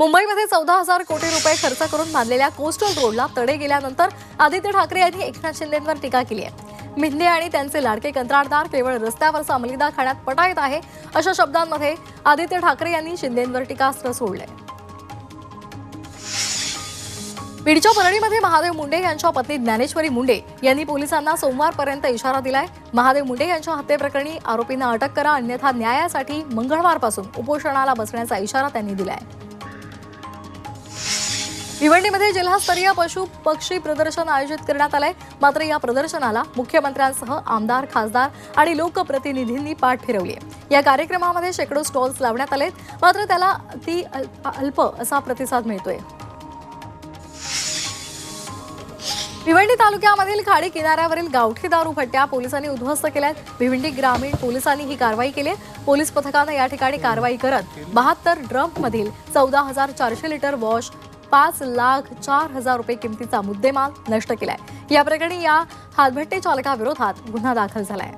मुंबईमध्ये चौदा हजार कोटी रुपये खर्च करून बांधलेल्या कोस्टल रोडला तडे गेल्यानंतर आदित्य ठाकरे यांनी एकनाथ शिंदेंवर टीका केली आहे. मिंदे आणि त्यांचे लाडके कंत्राटदार केवळ रस्त्यावरचा मलिदा खाण्यात पटा येत आहे अशा शब्दांमध्ये आदित्य ठाकरे यांनी शिंदेंवर टीकास्त्र सोडले बीडच्या परळीमध्ये महादेव मुंडे यांच्या पत्नी ज्ञानेश्वरी मुंडे यांनी पोलिसांना सोमवारपर्यंत इशारा दिलाय. महादेव मुंडे यांच्या हत्येप्रकरणी आरोपींना अटक करा अन्यथा न्यायासाठी मंगळवारपासून उपोषणाला बसण्याचा इशारा त्यांनी दिलाय. भिवंडीमध्ये जिल्हास्तरीय पशु पक्षी प्रदर्शन आयोजित करण्यात आलंय. मात्र या प्रदर्शनाला मुख्यमंत्र्यांसह आमदार खासदार आणि लोकप्रतिनिधींनी पाठ फिरवली या कार्यक्रमामध्ये शेकडो स्टॉल्स लावण्यात आलेत. मात्र त्याला ती अल्प असा प्रतिसाद मिळतोय. भिवंडी तालुक्यामधील खाडी किनाऱ्यावरील गावठी दारू भट्ट्या पोलिसांनी उद्ध्वस्त केल्यात. भिवंडी ग्रामीण पोलिसांनी ही कारवाई केली. पोलीस पथकानं या ठिकाणी कारवाई करत बहात्तर ड्रम मधील चौदा हजार चारशे लिटर वॉश पाच लाख चार हजार रुपये किमतीचा मुद्देमाल नष्ट केलाय. या प्रकरणी या हातभट्टी चालकाविरोधात गुन्हा दाखल झालाय.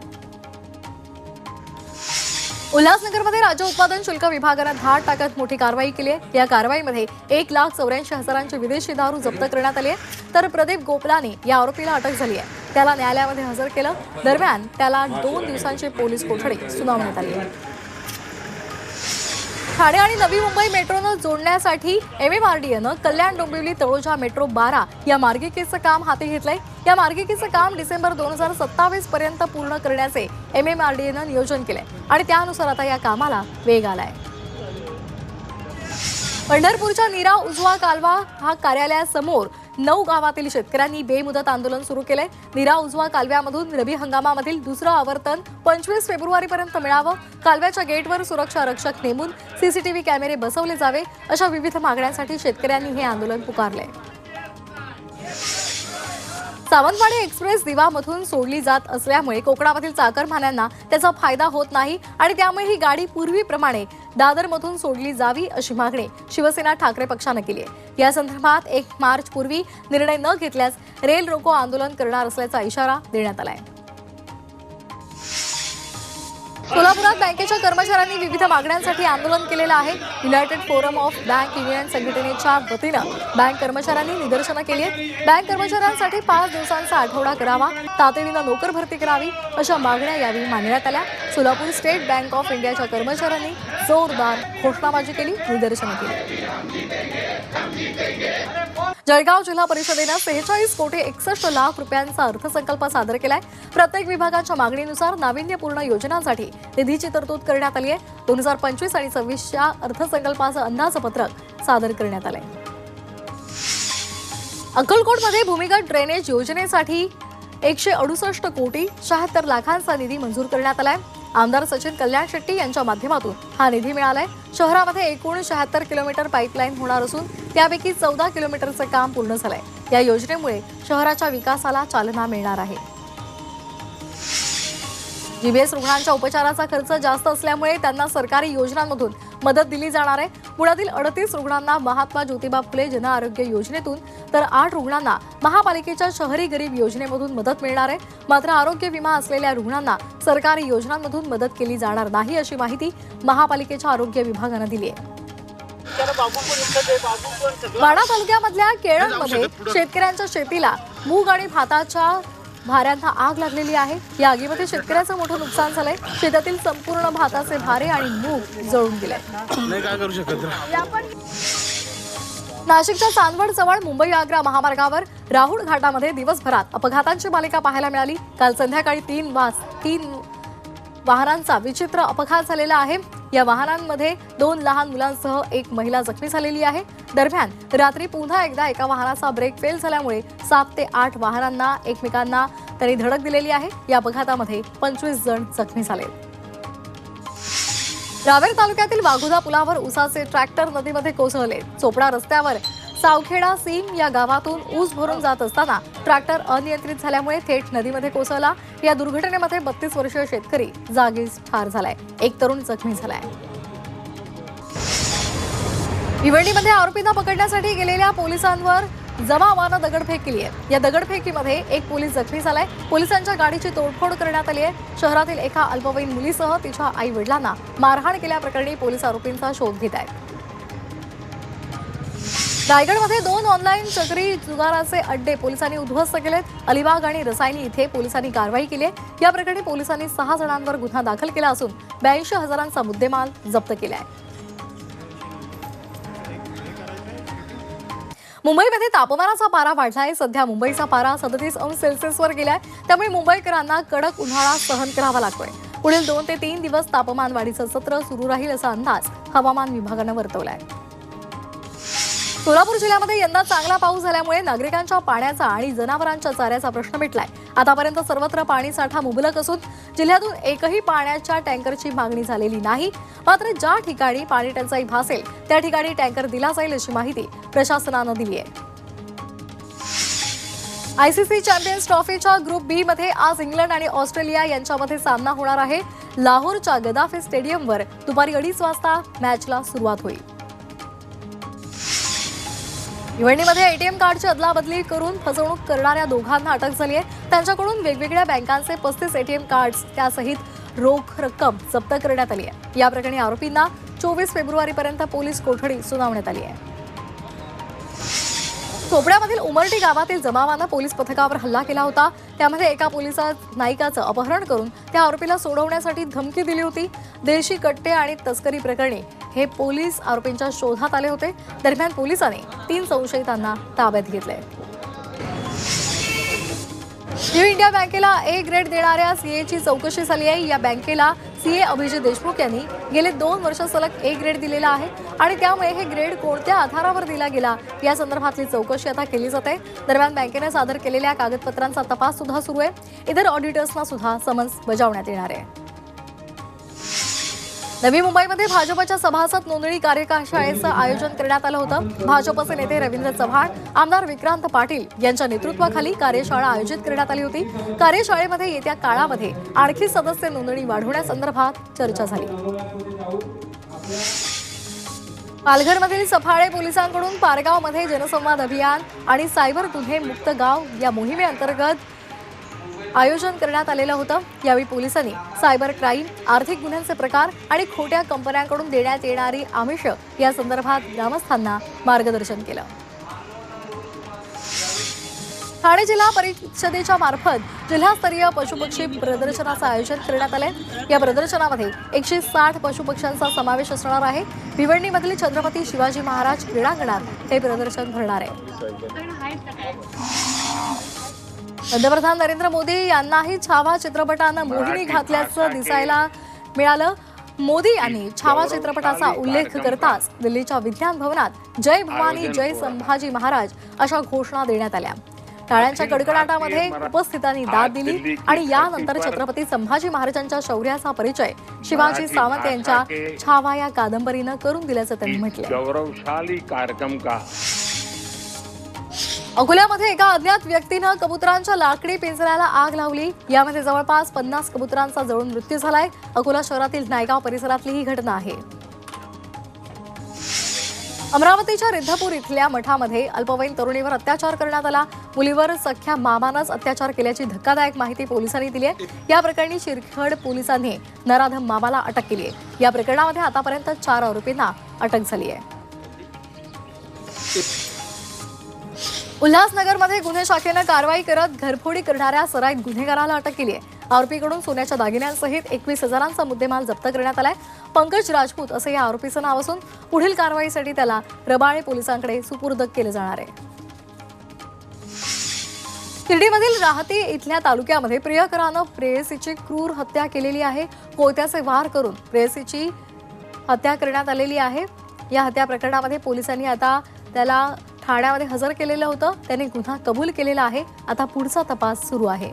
उल्हासनगरमध्ये राज्य उत्पादन शुल्क विभागानं धाड टाकत मोठी कारवाई केली आहे. या कारवाईमध्ये एक लाख चौऱ्याऐंशी हजारांची विदेशी दारू जप्त करण्यात आली आहे. तर प्रदीप गोपलाने या आरोपीला अटक झाली आहे. त्याला न्यायालयामध्ये हजर केलं. दरम्यान त्याला दोन दिवसांची पोलीस कोठडी सुनावण्यात आली आहे. ठाणे आणि नवी मुंबई मेट्रोनं जोडण्यासाठी एम एम आर डी एनं कल्याण डोंबिवली तळोजा मेट्रो बारा या मार्गिकेचं काम हाती घेतलंय. या मार्गिकेचं काम डिसेंबर दोन हजार सत्तावीस पर्यंत पूर्ण करण्याचे एम एम आर डी एनं नियोजन केलंय. आणि त्यानुसार आता या कामाला वेग आलाय. पंढरपूरच्या नीरा उजवा कालवा हा कार्यालयासमोर नऊ गावातील शेतकऱ्यांनी बेमुदत आंदोलन सुरू केलंय. निरा उजवा कालव्यामधून रबी हंगामामधील दुसरं आवर्तन पंचवीस फेब्रुवारीपर्यंत मिळावं. कालव्याच्या गेटवर सुरक्षा रक्षक नेमून सीसीटीव्ही कॅमेरे बसवले जावे अशा विविध मागण्यांसाठी शेतकऱ्यांनी हे आंदोलन पुकारलंय. सावंतवाडी एक्सप्रेस दिवामधून सोडली जात असल्यामुळे कोकणामधील चाकरमान्यांना त्याचा फायदा होत नाही आणि त्यामुळे ही गाडी पूर्वीप्रमाणे दादरमधून सोडली जावी अशी मागणी शिवसेना ठाकरे पक्षानं केली आहे. या संदर्भात एक मार्च पूर्वी निर्णय न घेतल्यास रेल रोको आंदोलन करणार असल्याचा इशारा देण्यात आलाय सोलापुरात बँकेच्या कर्मचाऱ्यांनी विविध मागण्यांसाठी आंदोलन केलेलं आहे. United Forum of Bank Union संघटनेच्या वतीनं बँक कर्मचाऱ्यांनी निदर्शनं केली आहेत. बँक कर्मचाऱ्यांसाठी पाच दिवसांचा आठवडा करावा तातडीनं नोकर भरती करावी अशा मागण्या यावेळी मांडण्यात आल्या. सोलापूर स्टेट बँक ऑफ इंडियाच्या कर्मचाऱ्यांनी जोरदार घोषणाबाजी केली निदर्शनं केली. जळगाव जिल्हा परिषदेनं सेहेचाळीस कोटी एकसष्ट लाख रुपयांचा अर्थसंकल्प सादर केलाय. प्रत्येक विभागाच्या मागणीनुसार नाविन्यपूर्ण योजनांसाठी निधीची तरतूद करण्यात आली आहे दोन हजार पंचवीस आणि सव्वीसच्या अर्थसंकल्पाचं अंदाजपत्रक सादर करण्यात आलंय. अक्कलकोटमध्ये भूमिगत ड्रेनेज योजनेसाठी एकशे अडुसष्ट कोटी शहात्तर लाखांचा निधी मंजूर करण्यात आलाय. आमदार सचिन कल्याण शेट्टी यांच्या माध्यमातून हा निधी मिळालाय. शहरामध्ये एकूण शहात्तर किलोमीटर पाईपलाईन होणार असून त्यापैकी चौदा किलोमीटरचं काम पूर्ण झालंय. या योजनेमुळे शहराच्या विकासाला चालना मिळणार आहे. जीबीएस रुग्णांच्या उपचाराचा खर्च जास्त असल्यामुळे त्यांना सरकारी योजनांमधून मदत दिली जाणार आहे. पुण्यातील अडतीस रुग्णांना महात्मा ज्योतिबा फुले जन आरोग्य योजनेतून तर आठ रुग्णांना महापालिकेच्या शहरी गरीब योजनेमधून मदत मिळणार आहे. मात्र आरोग्य विमा असलेल्या रुग्णांना सरकारी योजनांमधून मदत केली जाणार नाही अशी माहिती महापालिकेच्या आरोग्य विभागानं दिली आहे. वाडा तालुक्यामधल्या केळणमध्ये शेतकऱ्यांच्या शेतीला मूग आणि भाताच्या भाऱ्यांना आग लागलेली आहे. या आगीमध्ये शेतकऱ्याचं मोठं नुकसान झालंय. शेतातील संपूर्ण भाताचे भारे आणि मूग जळून गेले. नाही काय करू शकत नाशिकच्या चांदवड जवळ मुंबई आग्रा महामार्गावर राहुळ घाटामध्ये दिवसभरात अपघातांची मालिका पाहायला मिळाली. काल संध्याकाळी तीन वाज तीन वाहनांचा विचित्र अपघात झालेला आहे. या वाहनांमध्ये दोन लहान मुलांसह एक महिला जखमी झालेली आहे. दरम्यान रात्री पुन्हा एकदा एका वाहनाचा ब्रेक फेल झाल्यामुळे सात ते आठ वाहनांना एकमेकांना त्यांनी धडक दिलेली आहे. या अपघातामध्ये पंचवीस जण जखमी झाले. रावेर तालुक्यातील वाघुदा पुलावर उसाचे ट्रॅक्टर नदीमध्ये कोसळले. चोपडा रस्त्यावर सावखेडा सीम या गावातून ऊस भरून जात असताना ट्रॅक्टर अनियंत्रित झाल्यामुळे थेट नदीमध्ये कोसळला. या दुर्घटनेमध्ये बत्तीस वर्षीय शेतकरी जागीच ठार झालाय. एक तरुण जखमी झालाय. भिवंडीमध्ये आरोपींना पकडण्यासाठी गेलेल्या पोलिसांवर जमावानं दगडफेक केली आहे. या दगडफेकीमध्ये एक पोलीस जखमी झालाय. पोलिसांच्या गाडीची तोडफोड करण्यात आली आहे. शहरातील एका अल्पवयीन मुलीसह तिच्या आई वडिलांना मारहाण केल्याप्रकरणी पोलीस आरोपींचा शोध घेत आहेत. रायगडमध्ये दोन ऑनलाईन चक्री जुगाराचे अड्डे पोलिसांनी उद्ध्वस्त केलेत. अलिबाग आणि रसायनी इथे पोलिसांनी कारवाई केली आहे. या प्रकरणी पोलिसांनी सहा जणांवर गुन्हा दाखल केला असून ब्याऐंशी हजारांचा मुद्देमाल जप्त केला आहे मुंबईमध्ये तापमानाचा पारा वाढला आहे सध्या मुंबईचा पारा सदतीस अंश सेल्सिअसवर गेलाय. त्यामुळे मुंबईकरांना कडक उन्हाळा सहन करावा लागतोय. पुढील दोन ते तीन दिवस तापमान वाढीचं सत्र सुरू राहील असा अंदाज हवामान विभागानं वर्तवला आहे सोलापूर जिल्ह्यामध्ये यंदा चांगला पाऊस झाल्यामुळे नागरिकांच्या पाण्याचा आणि जनावरांच्या चाऱ्याचा प्रश्न मिटलाय. आतापर्यंत सर्वत्र पाणी साठा मुबलक असून जिल्ह्यातून एकही पाण्याच्या टँकरची मागणी झालेली नाही. मात्र ज्या ठिकाणी पाणी टंचाई भासेल त्या ठिकाणी टँकर दिला जाईल अशी माहिती प्रशासनानं दिली आहे आयसीसी चॅम्पियन्स ट्रॉफीच्या ग्रुप बी मध्ये आज इंग्लंड आणि ऑस्ट्रेलिया यांच्यामध्ये सामना होणार आहे. लाहोरच्या गदाफे स्टेडियमवर दुपारी अडीच वाजता मॅचला सुरुवात होईल. निवडणीमध्ये एटीएम कार्डची अदलाबदली करून फसवणूक करणाऱ्या दोघांना अटक झाली आहे. त्यांच्याकडून वेगवेगळ्या बँकांचे पस्तीस एटीएम कार्ड्स त्यासहित रोख रक्कम जप्त करण्यात आली आहे. या प्रकरणी आरोपींना चोवीस फेब्रुवारीपर्यंत पोलीस कोठडी सुनावण्यात आली आहे. चोपड्यामधील उमरटी गावातील जमावानं पोलीस पथकावर हल्ला केला होता. त्यामध्ये एका पोलिसा नायिकाचं अपहरण करून त्या आरोपीला सोडवण्यासाठी धमकी दिली होती. देशी कट्टे आणि तस्करी प्रकरणी हे पोलीस आरोपींच्या शोधात आले होते. दरम्यान पोलिसांनी तीन संशयितांना ताब्यात घेतले न्यू इंडिया बँकेला ए ग्रेड देणाऱ्या सीएची चौकशी झाली आहे. या बँकेला सीए अभिजित देशमुख यांनी गेले दोन वर्ष सलग ए ग्रेड दिलेला आहे आणि त्यामुळे हे ग्रेड कोणत्या आधारावर दिला गेला? या संदर्भातली चौकशी आता केली जाते. दरम्यान बँकेने सादर केलेल्या कागदपत्रांचा तपास सुद्धा सुरू आहे. इतर ऑडिटर्सना सुद्धा समन्स बजावण्यात येणार आहे. नवी मुंबईमध्ये भाजपच्या सभासद नोंदणी कार्यशाळेचं आयोजन करण्यात आलं होतं. भाजपचे नेते रवींद्र चव्हाण आमदार विक्रांत पाटील यांच्या नेतृत्वाखाली कार्यशाळा आयोजित करण्यात आली होती. कार्यशाळेमध्ये येत्या काळामध्ये आणखी सदस्य नोंदणी वाढवण्यासंदर्भात चर्चा झाली. पालघरमधील सफाळे पोलिसांकडून पारगावमध्ये जनसंवाद अभियान आणि सायबर गुन्हे मुक्त गाव या मोहिमेअंतर्गत आयोजन करण्यात आलेलं होतं. यावेळी पोलिसांनी सायबर क्राईम आर्थिक गुन्ह्यांचे प्रकार आणि खोट्या कंपन्यांकडून देण्यात येणारी आमिष या संदर्भात ग्रामस्थांना मार्गदर्शन केलं. ठाणे जिल्हा परिषदेच्या मार्फत जिल्हास्तरीय पशुपक्षी प्रदर्शनाचं आयोजन करण्यात आलंय. या प्रदर्शनामध्ये एकशे साठ पशुपक्ष्यांचा समावेश असणार आहे. भिवंडीमधील छत्रपती शिवाजी महाराज क्रीडांगणात हे प्रदर्शन भरणार आहे. पंतप्रधान नरेंद्र मोदी यांनाही छावा चित्रपटानं मोहिनी घातल्याचं दिसायला मिळालं. मोदी यांनी छावा चित्रपटाचा उल्लेख करताच दिल्लीच्या विज्ञान भवनात जय भवानी जय संभाजी महाराज अशा घोषणा देण्यात आल्या. टाळ्यांच्या कडकडाटामध्ये उपस्थितांनी दाद दिली आणि यानंतर छत्रपती संभाजी महाराजांच्या शौर्याचा परिचय शिवाजी सावंत यांच्या छावा या कादंबरीनं करून दिल्याचं त्यांनी म्हटलं गौरवशाली कार्यक्रम का? अकोल्यामध्ये एका अज्ञात व्यक्तीनं कबुतरांच्या लाकडी पिंजऱ्याला आग लावली. यामध्ये जवळपास पन्नास कबुतरांचा जळून मृत्यू झालाय. अकोला शहरातील नायगाव परिसरातली ही घटना आहे. अमरावतीच्या रिद्धपूर इथल्या मठामध्ये अल्पवयीन तरुणीवर अत्याचार करण्यात आला. मुलीवर सख्या मामानंच अत्याचार केल्याची धक्कादायक माहिती पोलिसांनी दिली आहे. या प्रकरणी शिरखड पोलिसांनी नराधम मामाला अटक केली आहे. या प्रकरणामध्ये आतापर्यंत चार आरोपींना अटक झाली आहे. उल्हासनगरमध्ये गुन्हे शाखेनं कारवाई करत घरफोडी करणाऱ्या सराईत गुन्हेगाराला अटक केली आहे. आरोपीकडून सोन्याच्या दागिन्यांसहित एकवीस हजारांचा मुद्देमाल जप्त करण्यात आलाय. पंकज राजपूत असं या आरोपीचं नाव असून पुढील कारवाईसाठी त्याला रबाळे पोलिसांकडे सुपूर्द केलं जाणार आहे. शिर्डीमधील राहती इथल्या तालुक्यामध्ये प्रियकरानं प्रेयसीची क्रूर हत्या केलेली आहे. कोयत्याचे वार करून प्रेयसीची हत्या करण्यात आलेली आहे. या हत्या प्रकरणामध्ये पोलिसांनी आता त्याला ठाण्यामध्ये हजर केलेलं होतं. त्याने गुन्हा कबूल केलेला आहे. आता पुढचा तपास सुरू आहे.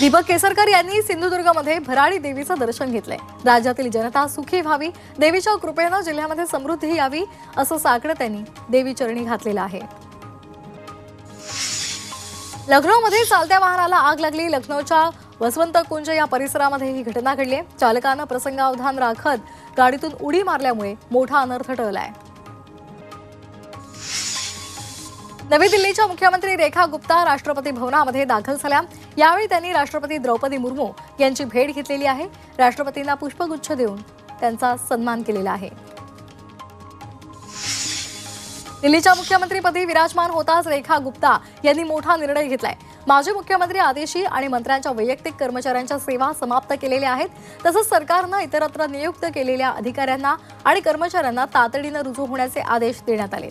दीपक केसरकर यांनी सिंधुदुर्गमध्ये भराडी देवीचं दर्शन घेतलंय. राज्यातील जनता सुखी व्हावी देवीच्या कृपेनं जिल्ह्यामध्ये समृद्धी यावी असं साकडं त्यांनी देवी चरणी घातलेलं आहे. लखनौमध्ये चालत्या वाहनाला आग लागली. लखनौच्या वसवंत कुंज या परिसरामध्ये ही घटना घडली आहे. चालकानं प्रसंगावधान राखत गाडीतून उडी मारल्यामुळे मोठा अनर्थ टळलाय. नवी दिल्लीच्या मुख्यमंत्री रेखा गुप्ता राष्ट्रपती भवनामध्ये दाखल झाल्या. यावेळी त्यांनी राष्ट्रपती द्रौपदी मुर्मू यांची भेट घेतलेली आहे. राष्ट्रपतींना पुष्पगुच्छ देऊन त्यांचा सन्मान केलेला आहे. दिल्लीच्या मुख्यमंत्रीपदी विराजमान होताच रेखा गुप्ता यांनी मोठा निर्णय घेतलाय. माजी मुख्यमंत्री आदेशी आणि मंत्र्यांच्या वैयक्तिक कर्मचाऱ्यांच्या सेवा समाप्त केलेल्या आहेत. तसंच सरकारनं इतरत्र नियुक्त केलेल्या अधिकाऱ्यांना आणि कर्मचाऱ्यांना तातडीनं रुजू होण्याचे आदेश देण्यात आले.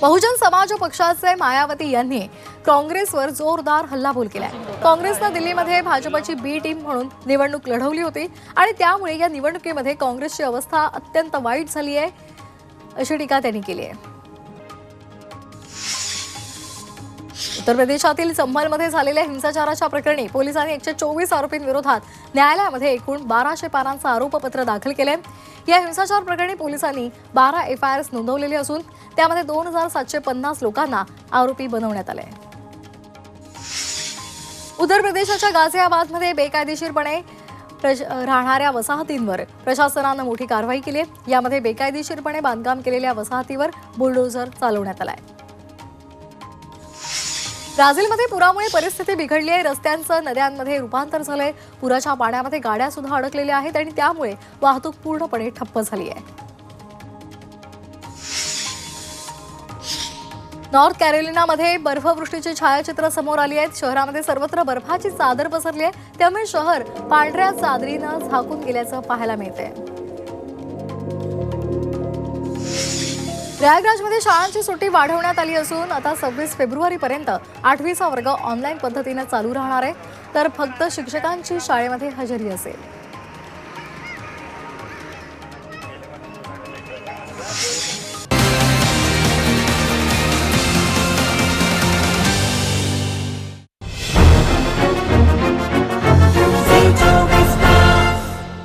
बहुजन समाज पक्षाचे मायावती यांनी काँग्रेसवर जोरदार हल्लाबोल केलाय. काँग्रेसनं दिल्लीमध्ये भाजपची बी टीम म्हणून निवडणूक लढवली होती आणि त्यामुळे या निवडणुकीमध्ये काँग्रेसची अवस्था अत्यंत वाईट झाली आहे अशी टीका त्यांनी केली आहे उत्तर प्रदेशातील संभलमध्ये झालेल्या हिंसाचाराच्या प्रकरणी पोलिसांनी एकशे चोवीस आरोपींविरोधात न्यायालयामध्ये एकूण बाराशे पानांचं आरोपपत्र दाखल केलंय या हिंसाचार प्रकरणी पोलिसांनी बारा एफ आय आर नोंदवलेले असून त्यामध्ये दोन हजार सातशे पन्नास लोकांना आरोपी बनवण्यात आले. उत्तर प्रदेशाच्या गाझियाबादमध्ये बेकायदेशीरपणे प्रज- राहणाऱ्या वसाहतींवर प्रशासनानं मोठी कारवाई केली आहे. यामध्ये बेकायदेशीरपणे बांधकाम केलेल्या वसाहतीवर बुलडोझर चालवण्यात आलाय. ब्राझीलमध्ये पुरामुळे परिस्थिती बिघडली आहे. रस्त्यांचं नद्यांमध्ये रूपांतर झालंय. पुराच्या पाण्यामध्ये गाड्या सुद्धा अडकलेल्या आहेत आणि त्यामुळे वाहतूक पूर्णपणे ठप्प झाली आहे. नॉर्थ कॅरोलिनामध्ये बर्फवृष्टीची छायाचित्र समोर आली आहेत. शहरामध्ये सर्वत्र बर्फाची चादर पसरली आहे. त्यामुळे शहर पांढऱ्या चादरीनं झाकून गेल्याचं पाहायला मिळतंय. प्रयागराजमध्ये शाळांची सुट्टी वाढवण्यात आली असून आता सव्वीस फेब्रुवारीपर्यंत आठवीचा वर्ग ऑनलाईन पद्धतीनं चालू राहणार आहे. तर फक्त शिक्षकांची शाळेमध्ये हजेरी असेल.